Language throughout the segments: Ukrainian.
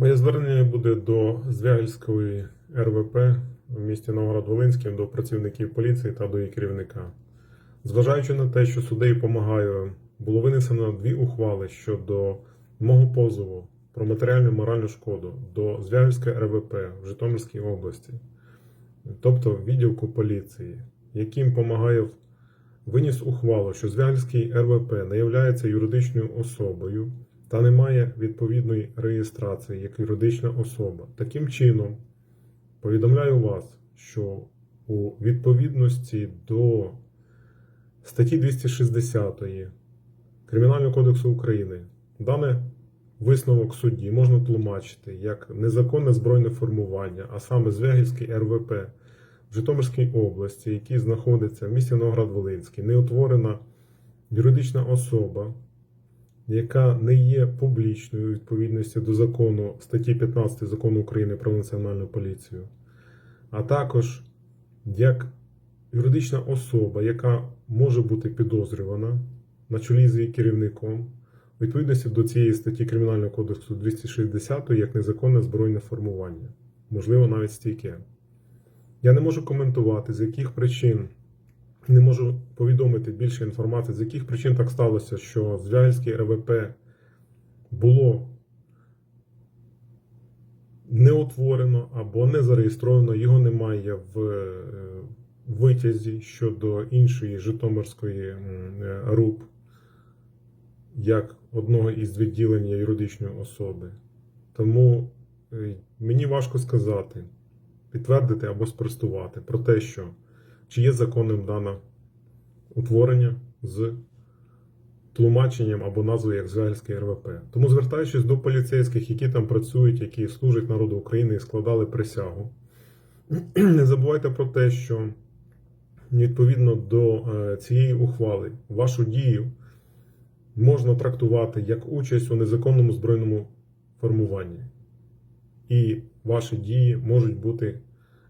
Моє звернення буде до Звягільської РВП в місті Новгород-Волинський, до працівників поліції та до її керівника. Зважаючи на те, що суддею помагаю, було винесено дві ухвали щодо мого позову про матеріальну моральну шкоду до Звягільської РВП в Житомирській області, тобто відділку поліції, яким помагає виніс ухвалу, що Звягільський РВП не є юридичною особою та не має відповідної реєстрації як юридична особа. Таким чином, повідомляю вас, що у відповідності до статті 260 Кримінального кодексу України дане висновок судді можна тлумачити як незаконне збройне формування, а саме Звягільський РВП в Житомирській області, який знаходиться в місті Новоград-Волинський, не утворена юридична особа, яка не є публічною відповідності до закону статті 15 закону України про національну поліцію, а також як юридична особа, яка може бути підозрювана на чолі з її керівником, відповідності до цієї статті Кримінального кодексу 260 як незаконне збройне формування, можливо, навіть стійке. Я не можу коментувати, з яких причин, не можу повідомити більше інформації, з яких причин так сталося, що Звягільське РВП було не утворено або не зареєстровано, його немає в е, витязі щодо іншої Житомирської е, РУП, як одного із відділень юридичної особи. Тому е, мені важко сказати підтвердити або спростувати про те, що чи є законним дане утворення з тлумаченням або назвою як Звягільське РВП. Тому звертаючись до поліцейських, які там працюють, які служать народу України і складали присягу, не забувайте про те, що відповідно до е, цієї ухвали вашу дію можна трактувати як участь у незаконному збройному формуванні і ваші дії можуть бути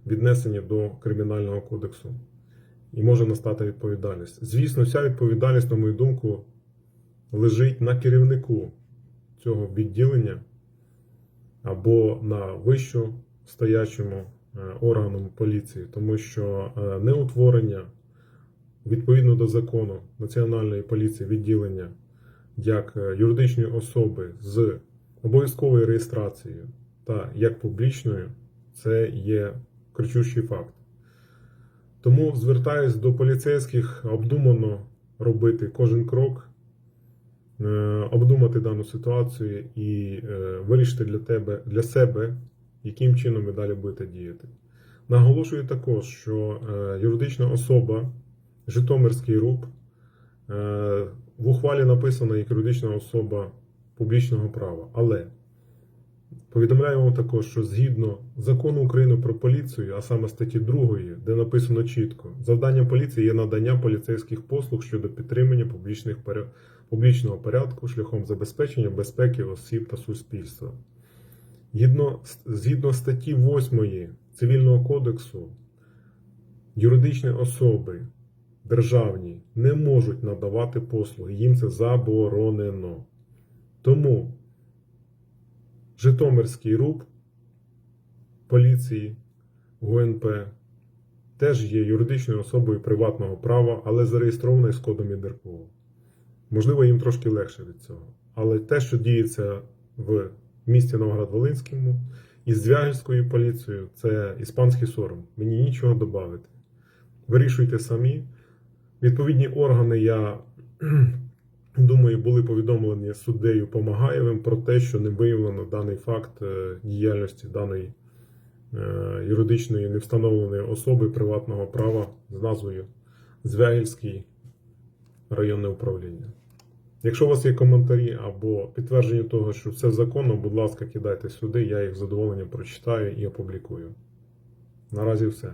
віднесені до Кримінального кодексу. І може настати відповідальність. Звісно, вся відповідальність, на мою думку, лежить на керівнику цього відділення або на вищу стоячому е, органу поліції, тому що е, неутворення відповідно до закону Національної поліції відділення як е, юридичної особи з обов'язковою реєстрацією та як публічною, це є кричущий факт. Тому звертаюсь до поліцейських обдумано робити кожен крок, е, обдумати дану ситуацію і е, вирішити для тебе, для себе, яким чином ви далі будете діяти. Наголошую також, що е, юридична особа Житомирський РУП в ухвалі написано як юридична особа публічного права. Але Повідомляємо також, що згідно закону України про поліцію, а саме статті 2, де написано чітко, завданням поліції є надання поліцейських послуг щодо підтримання публічних, публічного порядку шляхом забезпечення безпеки осіб та суспільства. Згідно, згідно статті 8 Цивільного кодексу, юридичні особи державні не можуть надавати послуги, їм це заборонено. Тому Житомирський РУП поліції ГУНП теж є юридичною особою приватного права, але зареєстрований з кодом ЄДРПО. Можливо, їм трошки легше від цього. Але те, що діється в місті Новгород-Волинському із Звягільською поліцією, це іспанський сором. Мені нічого додати. Вирішуйте самі. Відповідні органи я. Думаю, були повідомлені суддею Помагаєвим про те, що не виявлено даний факт е, діяльності даної е, юридичної невстановленої особи приватного права з назвою Звягільський районне управління. Якщо у вас є коментарі або підтвердження того, що все законно, будь ласка, кидайте сюди, я їх з задоволенням прочитаю і опублікую. Наразі все.